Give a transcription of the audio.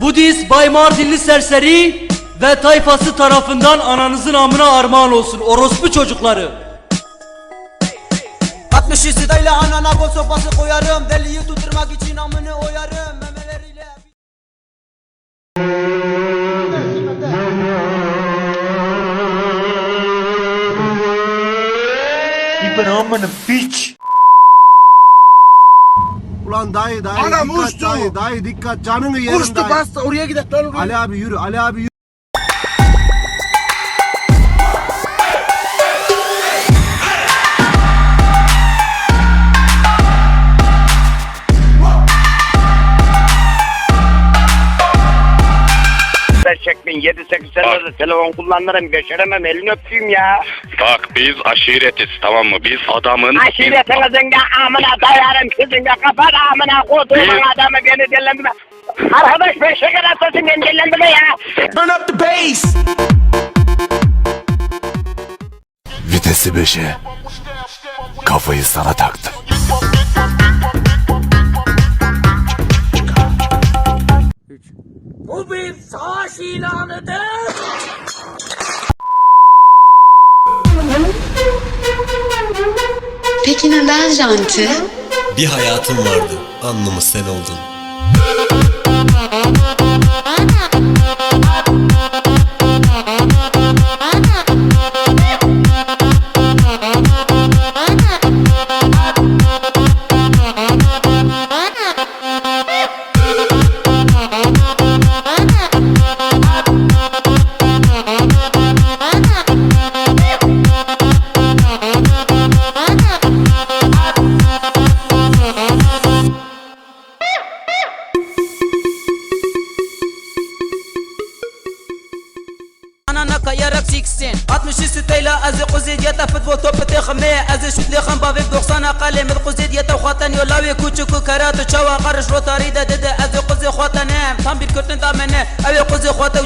Budist Bay Mardinli serseri ve tayfası tarafından ananızın amına armağan olsun orospu çocukları. 60 sidayla anana gol sopası koyarım Deliyi tutturmak için amını oyarım Memeleriyle Ulan dayı dayı Anam dikkat uçtu. dayı dayı dikkat canını yerim Uçtu dayı. bastı oraya gidelim lan oraya. Ali abi yürü Ali abi yürü. Ben çekmeyin 7-8 senedir telefon kullanırım geçiremem elini öpeyim ya. Bak biz aşiretiz tamam mı? Biz adamın... Aşiretinizin de amına dayarım sizin de kapat amına koduğum Biz- adamı beni dillendirme. Arkadaş ben şeker hastasıyım beni dillendirme ya. Turn up the bass. Vitesi 5'e kafayı sana taktım. Peki neden janti? Bir hayatım vardı. Anlamı sen oldun. Anana kayarak siksin 60 ستيلا از قزي ديتا فوتبول توب تخمي از شوت لي خم بافيك 90 قال من قزي ديتا وخاتن يلاوي كوچكو كرات تشوا قرش روتاري ده ده از قزي خواتن هم تام بير كرتن دامنه اوي قزي خوات